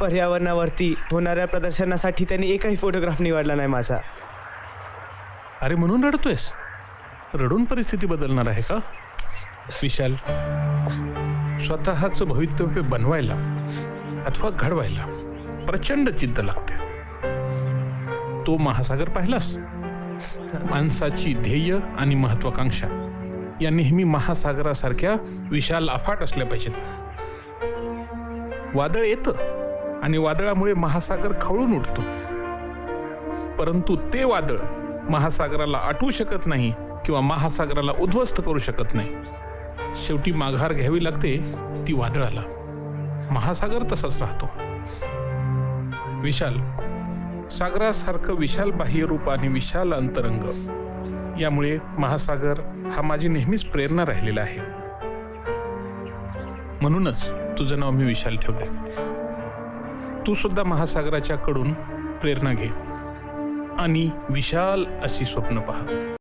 पर्यावरणावरती होणाऱ्या प्रदर्शनासाठी त्यांनी एकही फोटोग्राफ निवडला नाही माझा. अरे म्हणून रडतोयस? रडून परिस्थिती बदलणार आहे का? विशाल स्वतःच भवितव्य बनवायला अथवा घडवायला प्रचंड चिंता लागते. तो महासागर पाहिलास? माणसाची ध्येय आणि महत्वाकांक्षा या नेहमी महासागरासारख्या विशाल अफाट असल्या पाहिजेत. वादळ येतं. आणि वादळामुळे महासागर खवळून उठतो परंतु ते वादळ महासागराला आटवू शकत नाही किंवा महासागराला उद्ध्वस्त करू शकत नाही. शेवटी माघार घ्यावी लागते ती वादळाला. महासागर तसाच राहतो. विशाल. सागरासारखं विशाल बाह्यरूप आणि विशाल अंतरंग. यामुळे महासागर हा माझी नेहमीच प्रेरणा राहिलेला आहे. म्हणूनच तुझं नाव मी विशाल ठेवले तू सुद्धा महासागराच्या कडून प्रेरणा घे आणि विशाल अशी स्वप्न पहा.